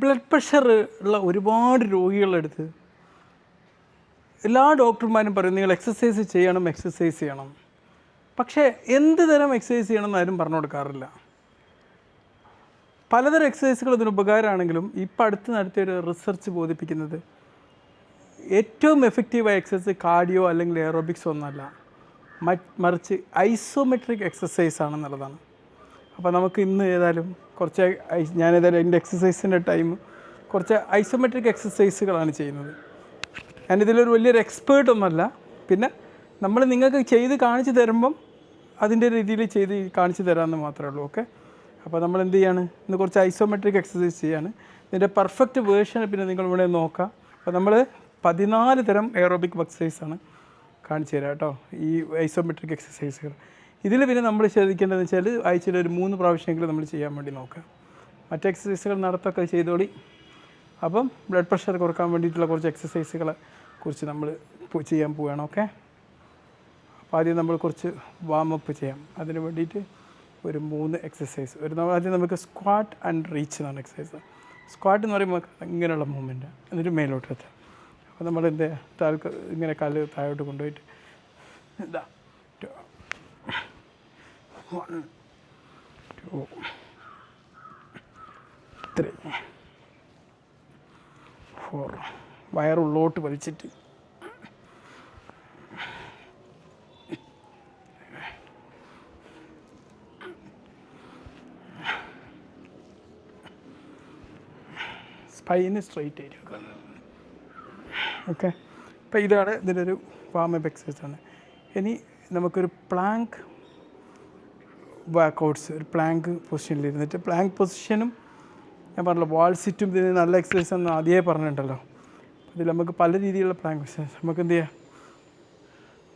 Blood pressure ഉള്ള ഒരുപാട് രോഗികളെടുത്ത് എല്ലാ ഡോക്ടർമാരും പറയും നിങ്ങൾ എക്സസൈസ് ചെയ്യണം എക്സസൈസ് ചെയ്യണം. പക്ഷേ എന്ത് തരം എക്സസൈസ് ചെയ്യണം എന്ന് ആരും പറഞ്ഞു കൊടുക്കാറില്ല. പലതരം എക്സസൈസുകൾ ഇതിന് ഉപകാരമാണെങ്കിലും ഇപ്പോൾ അടുത്ത് നടത്തിയൊരു റിസർച്ച് ബോധിപ്പിക്കുന്നത് ഏറ്റവും എഫക്റ്റീവായ എക്സസൈസ് കാർഡിയോ അല്ലെങ്കിൽ എയറോബിക്സ് ഒന്നല്ല. മറിച്ച് ഐസോമെട്രിക് എക്സസൈസ് ആണെന്നുള്ളതാണ്. അപ്പോൾ നമുക്ക് ഇന്ന് ഏതായാലും കുറച്ച് ഏതായാലും എന്റെ എക്സസൈസിന്റെ ടൈം കുറച്ച് ഐസോമെട്രിക് എക്സസൈസുകളാണ് ചെയ്യുന്നത്. ഞാനിതിലൊരു വലിയൊരു എക്സ്പേർട്ടൊന്നുമല്ല പിന്നെ നമ്മൾ നിങ്ങൾക്ക് ചെയ്ത് കാണിച്ചു തരുമ്പം അതിന്റെ രീതിയിൽ ചെയ്ത് കാണിച്ചു തരാമെന്ന് മാത്രമേ ഉള്ളൂ. ഓക്കെ അപ്പോൾ നമ്മൾ എന്ത് ചെയ്യാണ്? ഇന്ന് കുറച്ച് ഐസോമെട്രിക് എക്സസൈസ് ചെയ്യാണ്. ഇതിന്റെ പെർഫെക്റ്റ് വേർഷൻ പിന്നെ നിങ്ങൾ ഇവിടെ നോക്കാം. അപ്പോൾ നമ്മൾ പതിനാല് തരം എയറോബിക് എക്സസൈസാണ് കാണിച്ചു തരാം കേട്ടോ. ഈ ഐസോമെട്രിക് എക്സസൈസുകൾ ഇതിൽ പിന്നെ നമ്മൾ ശ്രദ്ധിക്കേണ്ടതെന്ന് വെച്ചാൽ ആഴ്ചയിൽ ഒരു മൂന്ന് പ്രാവശ്യമെങ്കിലും നമ്മൾ ചെയ്യാൻ വേണ്ടി നോക്കുക. മറ്റ് എക്സസൈസുകൾ നടത്തൊക്കെ ചെയ്തോളി. അപ്പം ബ്ലഡ് പ്രഷർ കുറയ്ക്കാൻ വേണ്ടിയിട്ടുള്ള കുറച്ച് എക്സസൈസുകളെ കുറിച്ച് നമ്മൾ ചെയ്യാൻ പോവുകയാണ്. ഓക്കെ അപ്പോൾ ആദ്യം നമ്മൾ കുറച്ച് വാമപ്പ് ചെയ്യാം. അതിന് വേണ്ടിയിട്ട് ഒരു മൂന്ന് എക്സസൈസ് ഒരു ആദ്യം നമുക്ക് സ്ക്വാട്ട് ആൻഡ് റീച്ച് എന്നാണ് എക്സസൈസ് സ്ക്വാട്ട് എന്ന് പറയുമ്പോൾ ഇങ്ങനെയുള്ള മൂവ്മെന്റ് എന്നിട്ട് മേലോട്ട് എത്താം അപ്പോൾ നമ്മൾ എന്ത് താൽക്ക് ഇങ്ങനെ കാൽ താഴോട്ട് കൊണ്ടുപോയിട്ട് ഇതാ. One two. ത്രീ. ഫോർ. വയറുള്ളോട്ട് വലിച്ചിട്ട്. സ്പൈന് സ്ട്രെയിറ്റ് ആയിട്ട് വെക്കുക. ഓക്കെ? അപ്പോൾ ഇതാണ് ഇതിന്റെ ഒരു വാമപ്പ് എക്സസൈസാണ് ഇനി നമുക്കൊരു പ്ലാങ്ക് വർക്കൗട്ട്സ് ഒരു പ്ലാങ്ക് പൊസിഷനിൽ ഇരുന്നിട്ട് പ്ലാങ്ക് പൊസിഷനും ഞാൻ പറഞ്ഞല്ലോ വാൾ സിറ്റും ഇതിന് നല്ല എക്സസൈസ് എന്ന് ആദ്യമേ പറഞ്ഞിട്ടുണ്ടല്ലോ. അതിൽ നമുക്ക് പല രീതിയിലുള്ള പ്ലാങ്ക് എക്സസൈസ് നമുക്ക് എന്ത് ചെയ്യാം?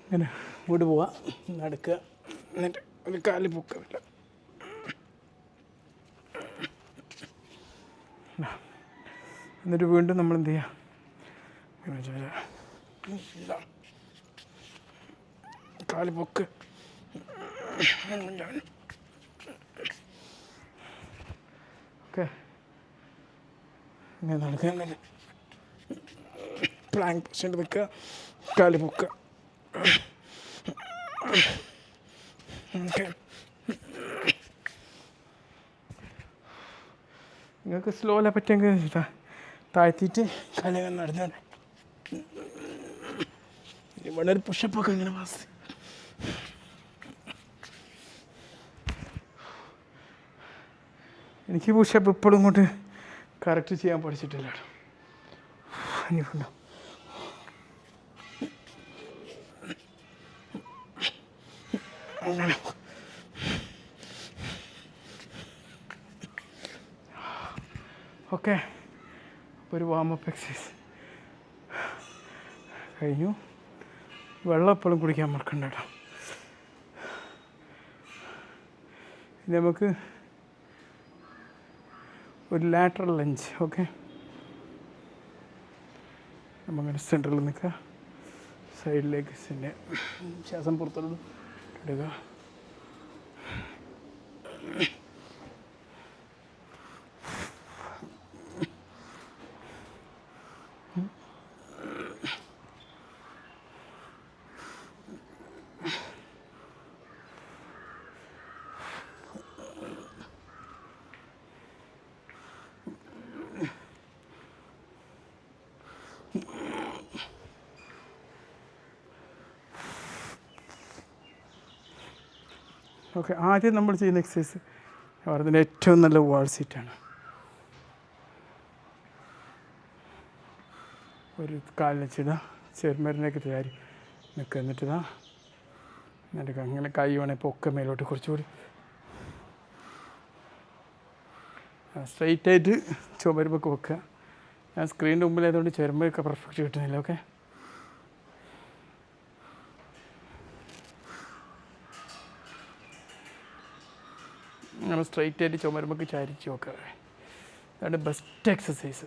ഇങ്ങനെ ഇങ്ങോട്ട് പോവാം. നടക്കുക. എന്നിട്ട് ഒരു കാൽ പൊക്കമില്ല എന്നിട്ട് വീണ്ടും നമ്മൾ എന്ത് ചെയ്യാം. കാൽ പൊക്ക്. ഓക്കെ ഇങ്ങനെ നടക്കുക ഇങ്ങനെ. പ്ലാങ്ക് പൊസിഷനിൽ നിൽക്കുക കാൽ പൊക്കുക. നിങ്ങൾക്ക് സ്ലോയിലെ പറ്റുമെങ്കിൽ പറ്റിയെങ്കിൽ താഴ്ത്തിയിട്ട് കലകൾ നടന്നു വളരെ പുഷപ്പൊക്കെ ഇങ്ങനെ വാസി എനിക്ക് പുഷപ്പ് ഇപ്പോഴും ഇങ്ങോട്ട് കറക്റ്റ് ചെയ്യാൻ പഠിച്ചിട്ടില്ല ഓക്കെ. അപ്പോൾ ഒരു വാമപ്പ് എക്സസൈസ് കഴിഞ്ഞു. വെള്ളം എപ്പോഴും കുടിക്കാൻ മറക്കണ്ട കേട്ടോ. നമുക്ക് ഒരു ലാറ്ററൽ ലഞ്ച് ഓക്കെ നമ്മളങ്ങനെ സെന്ററിൽ നിൽക്കുക. സൈഡിലേക്ക് പിന്നെ ശ്വാസം പുറത്തുള്ളൂ ഇടുക. ഓക്കെ ആദ്യം നമ്മൾ ചെയ്യുന്ന എക്സസൈസ് പറഞ്ഞതിന്റെ ഏറ്റവും നല്ല വാൾ സീറ്റാണ് ഒരു കാലിൽ വെച്ചിടുക ചെറുമരുന്നൊക്കെ തയ്യാറി നിൽക്കുക എന്നിട്ട് ഇതാ എന്നിട്ട് അങ്ങനെ കൈ വേണേൽ പൊക്ക മേലോട്ട് കുറച്ചുകൂടി സ്ട്രെയിറ്റായിട്ട് ചുമരുമൊക്കെ വെക്കുക. ഞാൻ സ്ക്രീനിന്റെ മുമ്പിലായതുകൊണ്ട് ചെറുമ്പൊക്കെ പെർഫെക്റ്റ് കിട്ടുന്നില്ല ഓക്കെ അങ്ങനെ സ്ട്രെയിറ്റ് ആയിട്ട് ചുമരുമ്പൊക്കെ ചാരിച്ച് നോക്കുക. അതാണ് ബെസ്റ്റ് എക്സസൈസ്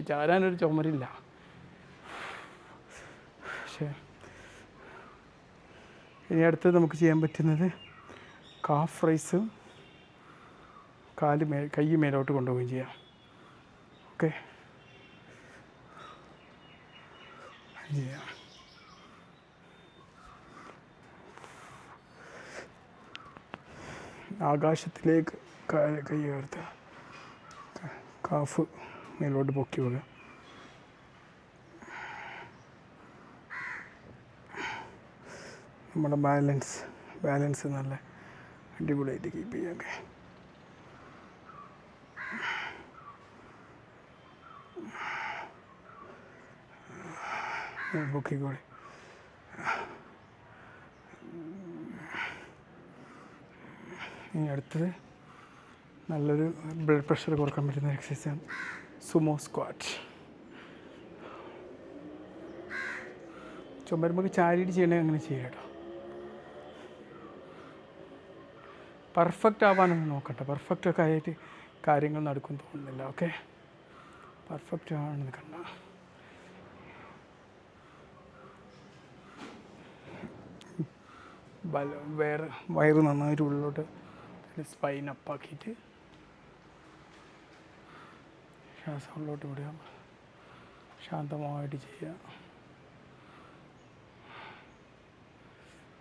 ചാരാനൊരു ചുമരില്ല. പക്ഷേ ഇനി അടുത്തത് നമുക്ക് ചെയ്യാൻ പറ്റുന്നത് കാഫ് റൈസ് കാൽ മേ കൈ മേലോട്ട് കൊണ്ടുപോവുകയും ചെയ്യാം. ഓക്കെ ആകാശത്തിലേക്ക് കാ- കാഫ് മേലോട്ട് പൊക്കി വിടുക. നമ്മുടെ ബാലൻസ് ബാലൻസ് നല്ല അടിപൊളിയായിട്ട് കീപ്പ് ചെയ്യാം ഓക്കെ പൊക്കിക്കോളി അടുത്തത് നല്ലൊരു ബ്ലഡ് പ്രഷർ കുറയ്ക്കാൻ പറ്റുന്ന എക്സസൈസാണ് സുമോ സ്ക്വാറ്റ് ചുമരുമ്പോൾ ചാരിയിട്ട് ചെയ്യണമെങ്കിൽ അങ്ങനെ ചെയ്യുക കേട്ടോ. പെർഫെക്റ്റ് ആവാനൊന്നും നോക്കട്ടെ. പെർഫെക്റ്റ് ഒക്കെ ആയിട്ട് കാര്യങ്ങൾ നടക്കും തോന്നുന്നില്ല. ഓക്കെ പെർഫെക്റ്റ് ആണെന്ന് കണ്ട. വേറെ വയറ് നന്നായിട്ട് ഉള്ളിലോട്ട് സ്പൈൻ അപ്പാക്കിയിട്ട് ശ്വാസം ഉള്ളിലോട്ട് വിടുക. ശാന്തമായിട്ട് ചെയ്യുക.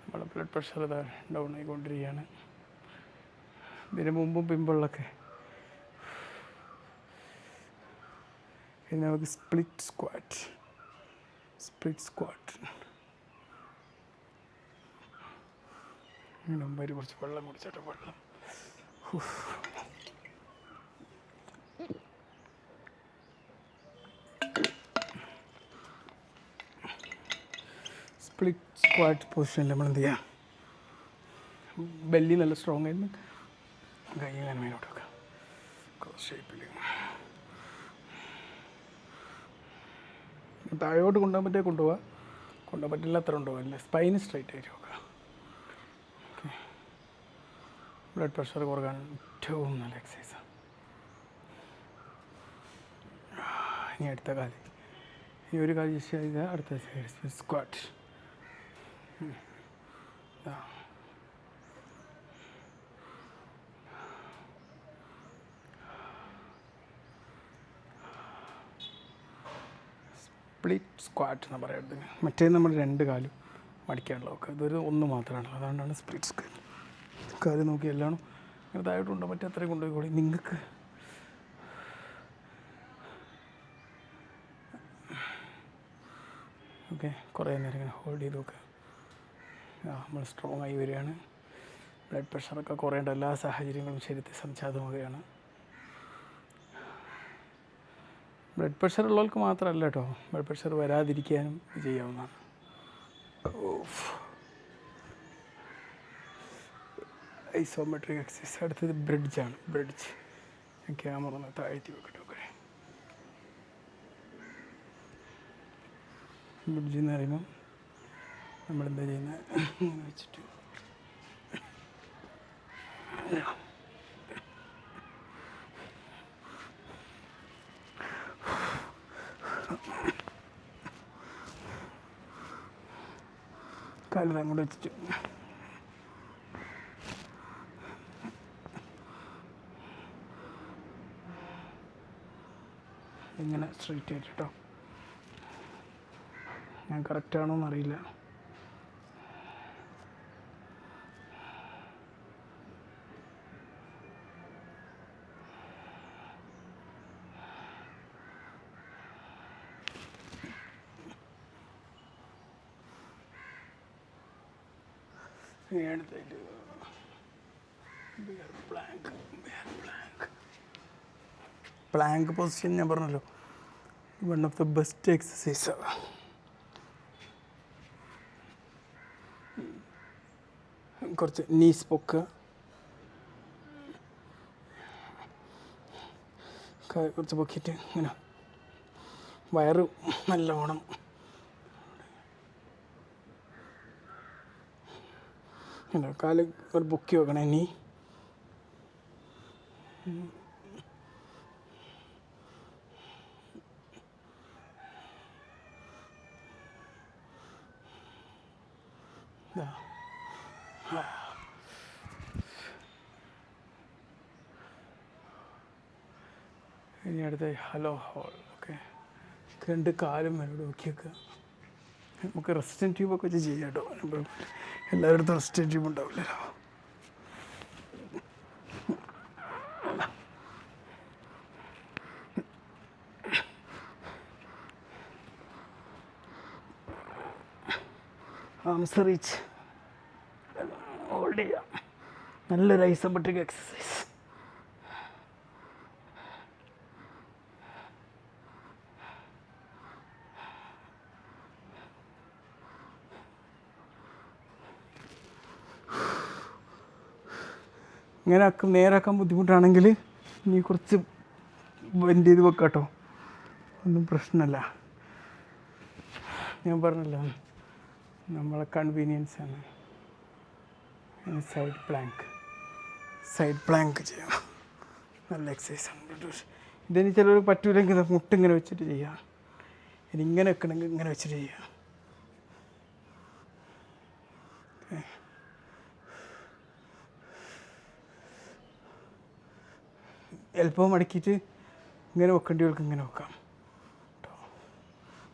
നമ്മുടെ ബ്ലഡ് പ്രഷർ ഡൗൺ ആയിക്കൊണ്ടിരിക്കുകയാണ്. ഇതിന് മുമ്പും പിമ്പുള്ളൊക്കെ പിന്നെ നമുക്ക് സ്പ്ലിറ്റ് സ്ക്വാറ്റ് സ്പ്ലിറ്റ് സ്ക്വാറ്റ് മുമ്പ് കുറച്ച് വെള്ളം കുടിച്ചോട്ടെ വെള്ളം. സ്പ്ലിറ്റ് സ്ക്വാറ്റ് പൊസിഷനിൽ നമ്മൾ എന്ത് ചെയ്യാം? ബെല്ലി നല്ല സ്ട്രോങ് ആയിരുന്നു. കൈ അങ്ങനെ മേലോട്ട് വെക്കാം. ക്രോസ് ഷേപ്പിൽ താഴോട്ട് കൊണ്ടുപോകാൻ പറ്റിയ കൊണ്ടുപോകാം കൊണ്ടുപോകാൻ പറ്റില്ല അത്ര കൊണ്ടുപോകില്ല സ്പൈന് സ്ട്രൈറ്റ് ആയിട്ട് വെക്കുക ഓക്കെ ബ്ലഡ് പ്രഷർ കുറയ്ക്കാൻ ഏറ്റവും നല്ല എക്സസൈസാണ് ഇനി അടുത്ത കാൽ. ഇനി ഒരു കാൽ ജസ്റ്റ് ചെയ്താൽ അടുത്ത സ്ക്വാറ്റ് സ്പ്ലിറ്റ് സ്ക്വാറ്റ് എന്ന് പറയുന്നത്. മറ്റേ നമ്മൾ രണ്ട് കാലും മടിക്കാനുള്ള ഒക്കെ ഇതൊരു ഒന്ന് മാത്രമാണ് അതുകൊണ്ടാണ് സ്പ്ലിറ്റ് സ്ക്വാറ്റ് കാൽ നോക്കി എല്ലാം ചെറുതായിട്ടുണ്ടോ മറ്റേ അത്രയും കൊണ്ടുപോയിക്കോളി നിങ്ങൾക്ക് ഓക്കെ കുറേ നേരം ഇങ്ങനെ ഹോൾഡ് ചെയ്ത് നോക്കുക ആ നമ്മൾ സ്ട്രോങ് ആയി വരികയാണ്. ബ്ലഡ് പ്രഷറൊക്കെ കുറയേണ്ട എല്ലാ സാഹചര്യങ്ങളും ശരീരത്തിൽ സംജാതമാവുകയാണ്. ബ്ലഡ് പ്രഷർ ഉള്ളവർക്ക് മാത്രമല്ല കേട്ടോ. ബ്ലഡ് പ്രഷർ വരാതിരിക്കാനും ചെയ്യാവുന്നതാണ്. ചെയ്യാവുന്നതാണ് ഐസോമെട്രിക് എക്സസൈസ് അടുത്തത് ബ്രിഡ്ജാണ് ബ്രിഡ്ജ് ക്യാമറ ഒന്ന് താഴ്ത്തി വെക്കട്ടെ ഓക്കെ ബ്രിഡ്ജ് എന്ന് പറയുമ്പോൾ നമ്മളെന്താ ചെയ്യുന്നത് ഇങ്ങനെ വെച്ചിട്ട്. കാലിൽ അങ്ങോട്ട് വെച്ചിട്ട് ഇങ്ങനെ സ്ട്രെയിറ്റ് ആയിട്ട് കേട്ടോ. ഞാൻ കറക്റ്റ് ആണോ എന്നറിയില്ല. പ്ലാങ്ക് പ്ലാങ്ക് പൊസിഷൻ ഞാൻ പറഞ്ഞല്ലോ. One of the best exercise കുറച്ച് നീസ് പൊക്ക് കുറച്ച് പൊക്കിയിട്ട് ഇങ്ങനെ വയറ് നല്ലോണം. കാൽ ഒരു പൊക്കി വെക്കണം ഇനി ഇനി അടുത്ത ഹലോ ഹോൾ ഓക്കെ. രണ്ട് കാലും മേലോട് നോക്കിയൊക്കെ. നമുക്ക് റെസിസ്റ്റന്റ് ട്യൂബൊക്കെ വെച്ച് ചെയ്യാം കേട്ടോ. എല്ലാവരുടെ അടുത്തും ട്യൂബ് ഉണ്ടാവില്ലല്ലോ. ആംസ് റീച്ച് ഹോൾഡ് ചെയ്യാം. നല്ലൊരു ഐസോമെട്രിക് എക്സസൈസ് ഇങ്ങനെ ആക്കും നേരാക്കാൻ ബുദ്ധിമുട്ടാണെങ്കിൽ ഇനി കുറച്ച് ബെൻഡ് ചെയ്ത് വെക്കാട്ടോ. ഒന്നും പ്രശ്നമല്ല. ഞാൻ പറഞ്ഞല്ലോ. നമ്മളെ കൺവീനിയൻസ് ആണ്. സൈഡ് പ്ലാങ്ക് സൈഡ് പ്ലാങ്ക് ചെയ്യാം. നല്ല എക്സസൈസ് ആണ് ഇതിന് ചിലർ പറ്റൂലെങ്കിൽ മുട്ടിങ്ങനെ വെച്ചിട്ട് ചെയ്യാം. ഇനി ഇങ്ങനെ വെക്കണമെങ്കിൽ ഇങ്ങനെ വെച്ചിട്ട് ചെയ്യാം. എൽപ്പം മടക്കിയിട്ട് ഇങ്ങനെ വെക്കേണ്ടിയവർക്ക് ഇങ്ങനെ വെക്കാം. കേട്ടോ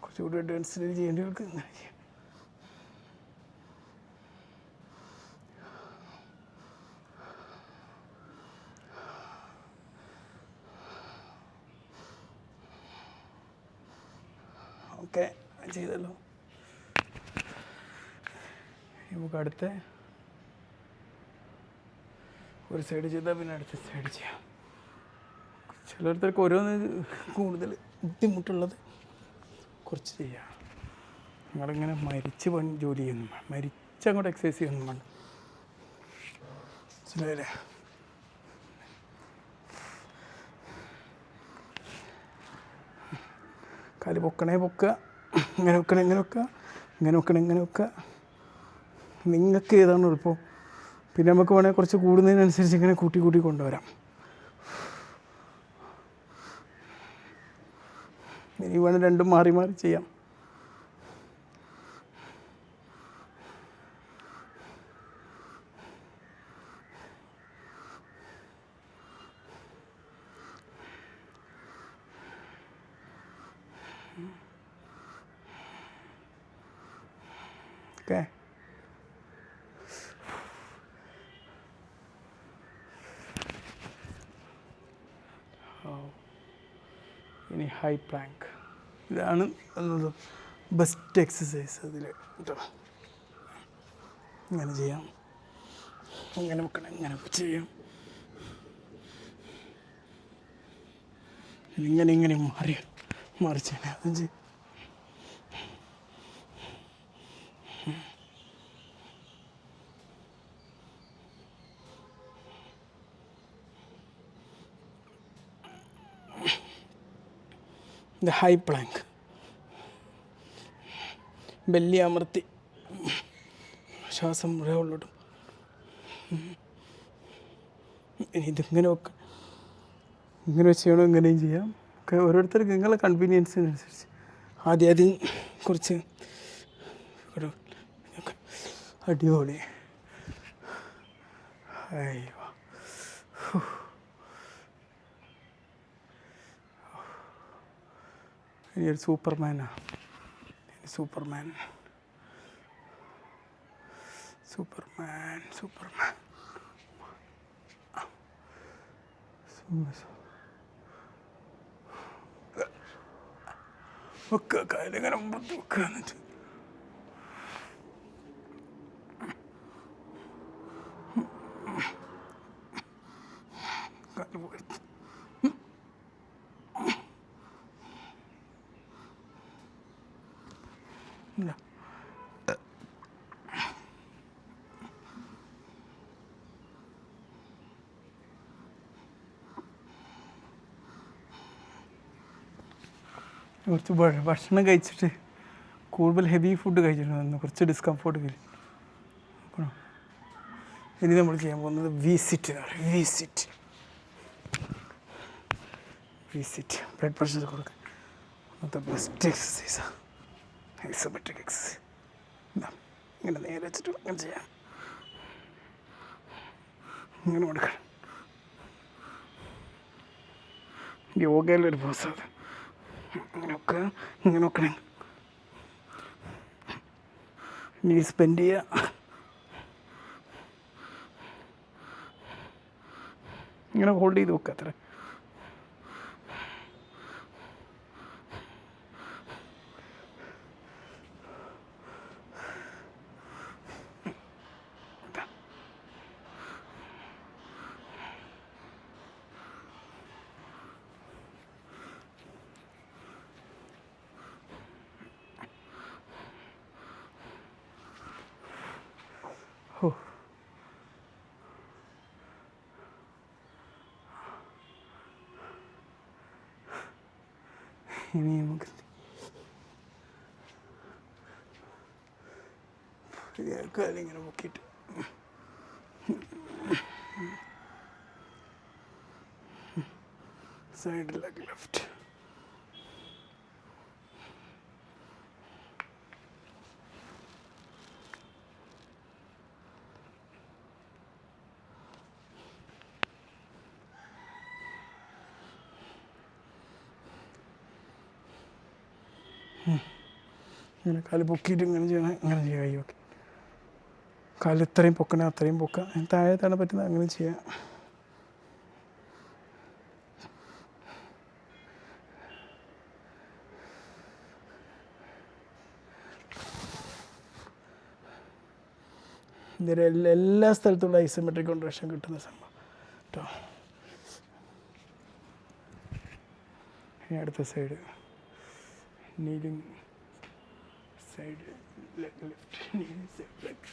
കുറച്ചുകൂടി അഡ്വാൻസ്ഡ് ചെയ്യേണ്ടവർക്ക് ഇങ്ങനെ ചെയ്യാം ഓക്കെ ചെയ്തല്ലോ നമുക്ക് അടുത്ത ഒരു സൈഡ് ചെയ്താൽ പിന്നെ അടുത്ത സൈഡ് ചെയ്യാം. ചിലർക്ക് ഓരോന്ന് കൂടുതൽ ബുദ്ധിമുട്ടുള്ളത് കുറച്ച് ചെയ്യാം. നിങ്ങളിങ്ങനെ മരിച്ച് പണി ജോലി ചെയ്യുന്നു. മരിച്ച് അങ്ങോട്ട് എക്സസൈസ് ചെയ്യുന്നു വേണ്ട മനസ്സിലായില്ലേ? കാൽ പൊക്കണേ പൊക്കുക ഇങ്ങനെ വെക്കണേ ഇങ്ങനെ വെക്കുക ഇങ്ങനെ വെക്കണേ ഇങ്ങനെ വെക്കുക നിങ്ങൾക്ക് ഏതാണ് എളുപ്പം? പിന്നെ നമുക്ക് വേണമെങ്കിൽ കുറച്ച് കൂടുന്നതിനനുസരിച്ച് ഇങ്ങനെ കൂട്ടി കൂട്ടി കൊണ്ടുവരാം. ഇനി വേണം രണ്ടും മാറി മാറി ചെയ്യാം. ഓക്കെ ഇനി ഹൈ പ്ലാങ്ക് ഇതാണ് ബെസ്റ്റ് എക്സസൈസ് അതിൽ കേട്ടോ ഇങ്ങനെ ചെയ്യാം. ഇങ്ങനെ വെക്കണം ഇങ്ങനെ ചെയ്യാം. ഇങ്ങനെ ഇങ്ങനെ മാറി മറിച്ച് അതും ഇത് ഹൈ പ്ലാങ്ക് ബെല്ലി അമർത്തി. ശ്വാസം മുഴുവൻ ഇനി ഇതിങ്ങനെ ഒക്കെ ഇങ്ങനെ വെച്ച് ചെയ്യണോ ഇങ്ങനെയും ചെയ്യാം. ഒക്കെ ഓരോരുത്തർക്ക് നിങ്ങളെ കൺവീനിയൻസിനനുസരിച്ച് ആദ്യം ആദ്യം കുറച്ച് അടിപൊളി. അയ്യോ ഇനി ഒരു സൂപ്പർമാനാണ് സൂപ്പർമാൻ സൂപ്പർമാൻ സൂപ്പർമാൻ വെക്കുക കാലിങ്ങനെ മുമ്പത്ത് വെക്കുക എന്നിട്ട് കാൽ കുറച്ച് ഭക്ഷണം കഴിച്ചിട്ട് കൂടുതൽ ഹെവി ഫുഡ് കഴിച്ചിട്ടുണ്ടായിരുന്നു കുറച്ച് ഡിസ്കംഫോർട്ട് ഫീൽ. ഇനി നമ്മൾ ചെയ്യാൻ പോകുന്നത് visit visit visit blood pressure കൊടുക്കാൻ അത് ബെസ്റ്റ് എക്സസൈസാണ് ഐസോമെട്രിക് എക്സസൈസ് ഇങ്ങനെ നേരെ വെച്ചിട്ട് ഇങ്ങനെ ചെയ്യാം. ഇങ്ങനെ കൊടുക്കണം. യോഗയിലൊരു പോസ് അത് ഇങ്ങനെ ഇനി സ്പെൻഡ് ചെയ്യുക ഇങ്ങനെ ഹോൾഡ് ചെയ്ത് വെക്കുക അത്ര. ഇനി നമുക്ക് കാലിങ്ങനെ മുക്കിയിട്ട് സൈഡിലേക്ക് ലെഫ്റ്റ് ഇങ്ങനെ കാൽ പൊക്കിയിട്ട് ഇങ്ങനെ ചെയ്യണം ഇങ്ങനെ ചെയ്യുക കൈ കാൽ ഇത്രയും പൊക്കണേ അത്രയും പൊക്കുക താഴത്താണ് പറ്റുന്നത് അങ്ങനെ ചെയ്യുക ഇതിന്റെ എല്ലാ സ്ഥലത്തുള്ള ഐസോമെട്രിക് കോൺട്രാക്ഷൻ കിട്ടുന്ന സംഭവം. കേട്ടോ ഇനി അടുത്ത side. Kneeling side like left knee side like.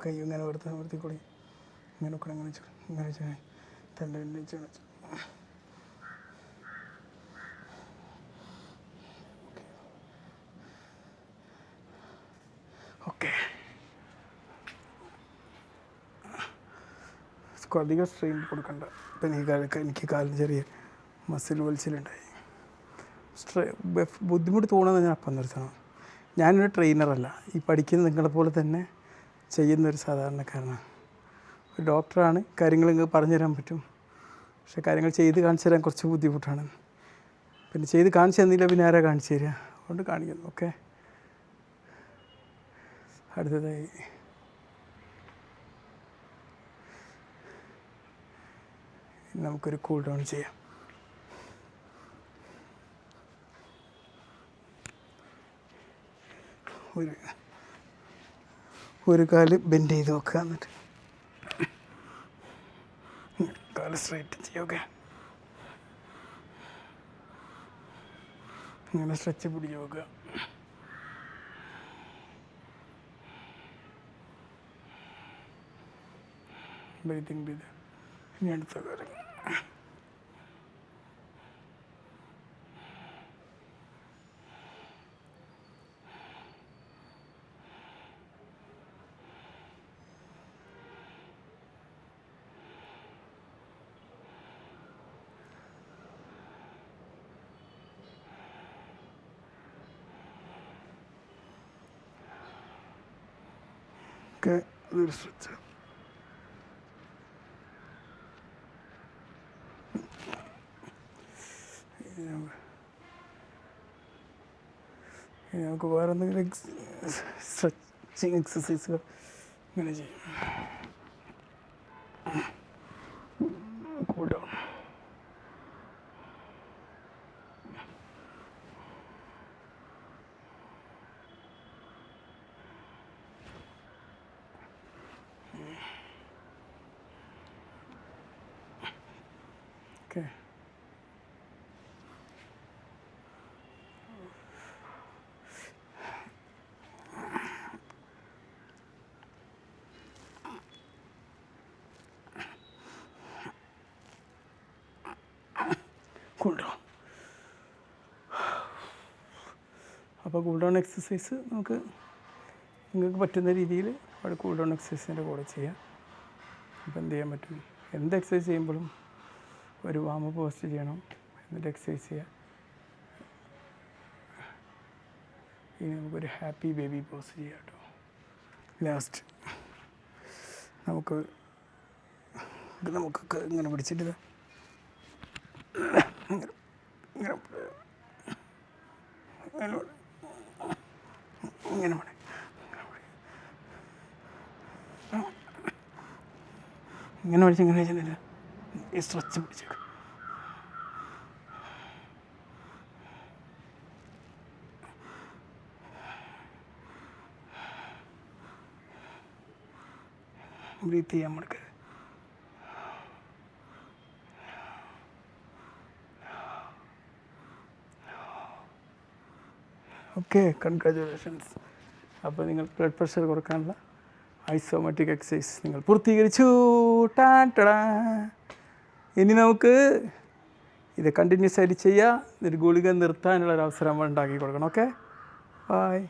കൈ ഇങ്ങനെ വെറുതെ കൂടി ഇങ്ങനെ ഒക്കെ അങ്ങനെ ഇങ്ങനെ തന്റെ വെച്ച് ഓക്കെ അധികം സ്ട്രെയിൻ കൊടുക്കണ്ട. ഇപ്പം എനിക്ക് എനിക്ക് കാലിന് ചെറിയ മസിൽ വലിച്ചിലുണ്ടായി സ്ട്രെ ബുദ്ധിമുട്ട് തോന്നുന്നത് ഞാൻ അപ്പം നിർത്തണം. ഞാനൊരു ട്രെയിനറല്ല ഈ പഠിക്കുന്ന നിങ്ങളെ പോലെ തന്നെ ചെയ്യുന്ന ഒരു സാധാരണക്കാരനാണ്. ഒരു ഡോക്ടറാണ് കാര്യങ്ങൾ നിങ്ങൾക്ക് പറഞ്ഞു തരാൻ പറ്റും. പക്ഷെ കാര്യങ്ങൾ ചെയ്ത് കാണിച്ചു തരാൻ കുറച്ച് ബുദ്ധിമുട്ടാണ്. പിന്നെ ചെയ്ത് കാണിച്ചു തന്നില്ല പിന്നെ ആരാ കാണിച്ചു തരിക? അതുകൊണ്ട് കാണിക്കുന്നു. ഓക്കെ അടുത്തതായി. നമുക്കൊരു കൂൾ ഡൗൺ ചെയ്യാം. ഒരു ഒരു കാൽ ബെൻഡ് ചെയ്ത് വെക്കുക എന്നിട്ട്. കാൽ സ്ട്രൈറ്റ് ചെയ്യുക ഇങ്ങനെ സ്ട്രെച്ച് പിടിച്ച് വെക്കുക. ബ്രീത്തിങ് ബ്രീത്ത് ഇനി അടുത്ത കാര്യം. ഒക്കെ ഇതൊരു സ്ട്രെച്ച് ഇനി നമുക്ക് ഇനി നമുക്ക് വേറെ എന്തെങ്കിലും സ്ട്രെച്ചിങ് എക്സസൈസുകൾ ഇങ്ങനെ ചെയ്യും. Cool down okay cool down അപ്പോൾ കൂൾ ഡൗൺ എക്സസൈസ് നമുക്ക് നിങ്ങൾക്ക് പറ്റുന്ന രീതിയിൽ അവിടെ കൂൾ ഡൗൺ എക്സസൈസിന്റെ കൂടെ ചെയ്യാം. അപ്പോൾ എന്ത് ചെയ്യാൻ പറ്റും? എന്ത് എക്സസൈസ് ചെയ്യുമ്പോഴും ഒരു വാമ പോസ്റ്റ് ചെയ്യണം. എന്നിട്ട് എക്സസൈസ് ചെയ്യുക ഇനി നമുക്കൊരു ഹാപ്പി ബേബി പോസ് ചെയ്യാം കേട്ടോ. ലാസ്റ്റ് നമുക്ക് നമുക്കൊക്കെ ഇങ്ങനെ പിടിച്ചിട്ട് ഇങ്ങനെ. ഇങ്ങനെ. ഇങ്ങനെ പണി ഇങ്ങനെ പിടി. ഇങ്ങനെ പിടിച്ച് ഇങ്ങനെ വെച്ചിട്ടില്ല ഈ സ്ട്രെച്ച് പിടിച്ചേക്കും ബ്രീത്ത് ചെയ്യാൻ നമുക്ക് ഓക്കെ കൺഗ്രാജുലേഷൻസ് അപ്പോൾ നിങ്ങൾ ബ്ലഡ് പ്രഷർ കുറക്കാനുള്ള ഐസോമാറ്റിക് എക്സസൈസ് നിങ്ങൾ പൂർത്തീകരിച്ചു. ടാ ടടാ. ഇനി നമുക്ക് ഇത് കണ്ടിന്യൂസ് ആയിട്ട് ചെയ്യുക ഒരു ഗുളിക നിർത്താനുള്ള അവസരം ഉണ്ടാക്കി കൊടുക്കണം. Okay bye